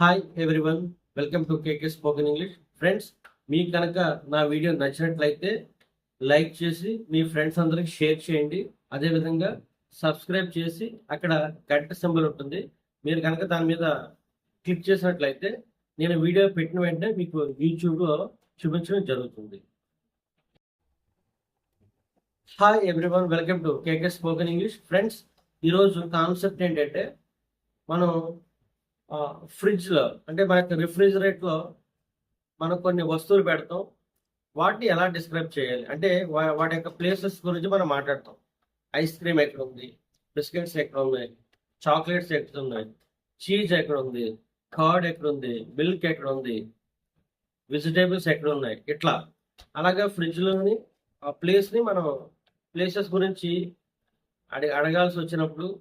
Hi everyone welcome to KK spoken English friends మీకు కనుక నా వీడియో నచ్చినట్లయితే లైక్ చేసి మీ ఫ్రెండ్స్ అందరికి షేర్ చేయండి. అదేవిధంగా సబ్స్క్రైబ్ చేసి అక్కడ గంట సింబల్ ఉంటుంది. మీరు కనుక దాని మీద క్లిక్ చేసినట్లయితే నేను వీడియో పెట్టిన వెంటనే మీకు యూట్యూబ్లో చూపించడం జరుగుతుంది. Hi everyone welcome to KK spoken English friends ఈరోజు కాన్సెప్ట్ ఏంటంటే మనం ఫ్రిడ్జ్లో అంటే మనకి యొక్క లో మనం కొన్ని వస్తువులు పెడతాం. వాటిని ఎలా డిస్క్రైబ్ చేయాలి? అంటే వా- వాటి యొక్క ప్లేసెస్ గురించి మనం మాట్లాడతాం. ఐస్ క్రీమ్ ఎక్కడ ఉంది బిస్కెట్స్ ఎక్కడ ఉన్నాయి చాక్లెట్స్ ఎక్కడ ఉన్నాయి చీజ్ ఎక్కడ ఉంది కర్డ్ ఎక్కడ ఉంది మిల్క్ ఎక్కడ ఉంది వెజిటేబుల్స్ ఎక్కడ ఉన్నాయి ఇట్లా. అలాగే ఫ్రిడ్జ్లోని ఆ ప్లేస్ని మనం ప్లేసెస్ గురించి అడి అడగాల్సి వచ్చినప్పుడు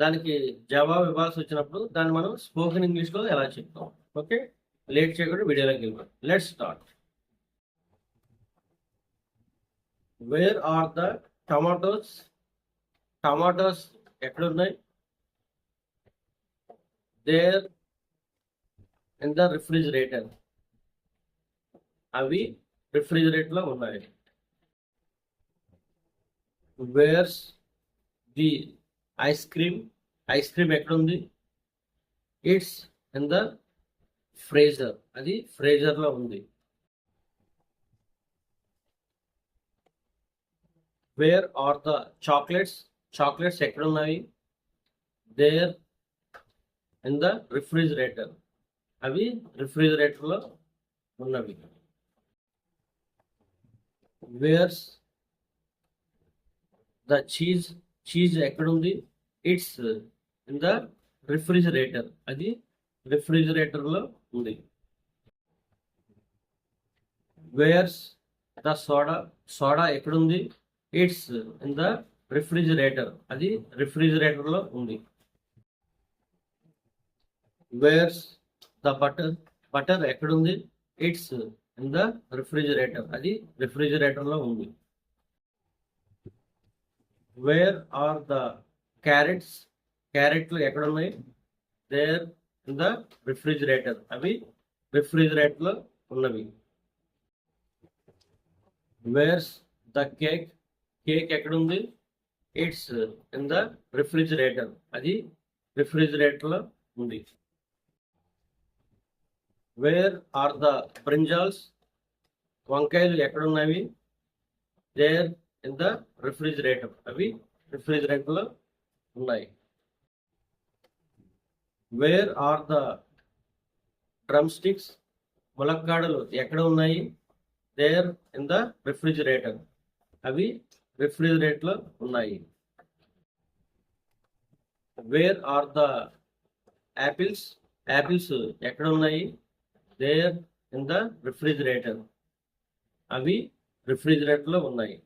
దానికి జవాబు ఇవ్వాల్సి వచ్చినప్పుడు దాన్ని మనం స్పోకెన్ ఇంగ్లీష్లో ఎలా చెప్తాం. ఓకే? లేట్ చేయకుండా వీడియోలోకి వెళ్దాం let start where are the tomatoes tomatoes ఎక్కడున్నాయి? దేర్ ఇన్ ద రిఫ్రిజిరేటర్ అవి రిఫ్రిజిరేటర్లో ఉన్నాయి. Where's the ice cream ice cream ఎక్కడ ఉంది ఇట్స్ ఇన్ ద ఫ్రేజర్ అది ఫ్రేజర్లో ఉంది. Where are the chocolates chocolates ఎక్కడున్నాయి? దేర్ ఇన్ ద రిఫ్రిజిరేటర్ అవి రిఫ్రిజిరేటర్లో ఉన్నవి. వేర్స్ ద చీజ్ చీజ్ ఎక్కడ ఉంది ఇట్స్ ఇన్ ద రిఫ్రిజిరేటర్ అది రిఫ్రిజిరేటర్లో ఉంది. వేర్స్ ద సోడా సోడా ఎక్కడుంది? ఇట్స్ ఇన్ ద రిఫ్రిజిరేటర్ అది రిఫ్రిజిరేటర్లో ఉంది. వేర్స్ ద బటర్ బటర్ ఎక్కడుంది? ఇట్స్ ఇన్ ద రిఫ్రిజిరేటర్ అది రిఫ్రిజిరేటర్లో ఉంది. వేర్ ఆర్ ద క్యారెట్స్ క్యారెట్లు ఎక్కడ ఉన్నాయి? దేర్ ఇన్ ద రిఫ్రిజిరేటర్ అవి రిఫ్రిజిరేటర్లో ఉన్నవి. వేర్స్ ద కేక్ కేక్ ఎక్కడ ఉంది? ఇట్స్ ఇన్ ద రిఫ్రిజిరేటర్ అది రిఫ్రిజిరేటర్లో ఉంది. వేర్ ఆర్ ద బ్రింజాల్స్ వంకాయలు ఎక్కడ ఉన్నవి? There in the refrigerator. అవి రిఫ్రిజిరేటర్లో ఉన్నాయి. Where are the drumsticks ములక్కాడలు ఎక్కడ ఉన్నాయి? దేర్ ఇన్ ద రిఫ్రిజిరేటర్ అవి రిఫ్రిజిరేటర్లో ఉన్నాయి. Where are the apples apples ఎక్కడ ఉన్నాయి? దేర్ ఇన్ ద రిఫ్రిజిరేటర్ అవి రిఫ్రిజిరేటర్లో ఉన్నాయి.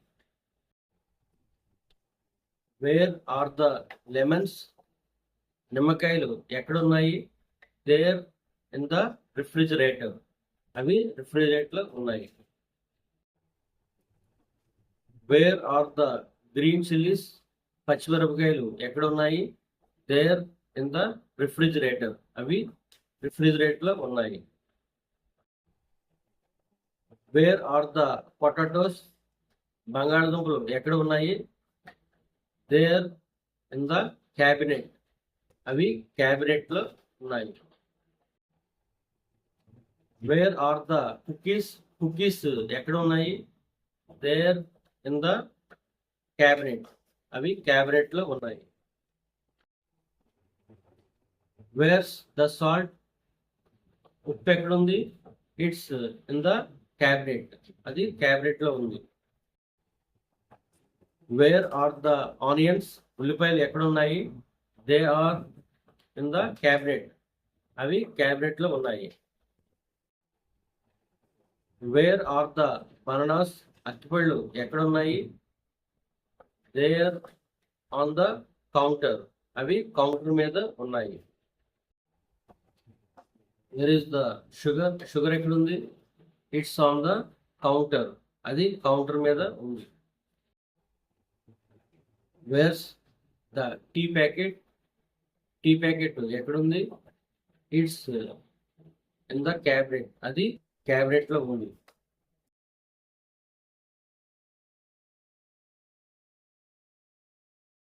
వేర్ ఆర్ ద లెమన్స్ నిమ్మకాయలు ఎక్కడ ఉన్నాయి దేర్ ఇన్ ద రిఫ్రిజిరేటర్ అవి రిఫ్రిజిరేటర్లో ఉన్నాయి. Where are the green chillies పచ్చిమిరపకాయలు ఎక్కడ ఉన్నాయి దేర్ ఇన్ ద రిఫ్రిజిరేటర్ అవి రిఫ్రిజిరేటర్లో ఉన్నాయి. వేర్ ఆర్ ద పొటాటోస్ బంగాళదుంపలు ఎక్కడ ఉన్నాయి? దేర్ ఇన్ ద క్యాబినెట్ అవి క్యాబినెట్లో ఉన్నాయి. Where are the cookies cookies ఎక్కడ ఉన్నాయి? దేర్ ఇన్ ద క్యాబినెట్ అవి క్యాబినెట్లో ఉన్నాయి. వేర్స్ ద సాల్ట్ ఉప్పు ఎక్కడ ఉంది? ఇట్స్ ఇన్ ద క్యాబినెట్ అది క్యాబినెట్లో ఉంది. వేర్ ఆర్ ద ఆనియన్స్ ఉల్లిపాయలు ఎక్కడ ఉన్నాయి? They are in the cabinet అవి క్యాబినెట్లో ఉన్నాయి. వేర్ ఆర్ ద బనానాస్ అరటిపళ్ళు ఎక్కడ ఉన్నాయి? దేర్ ఆన్ ద కౌంటర్ అవి కౌంటర్ మీద ఉన్నాయి. Where is the sugar sugar ఎక్కడ ఉంది? ఇట్స్ ఆన్ ద కౌంటర్ అది కౌంటర్ మీద ఉంది. Where's the tea packet tea packet ఎక్కడుంది? ఇట్స్ ఇన్ ద క్యాబినెట్ అది క్యాబినెట్లో ఉంది.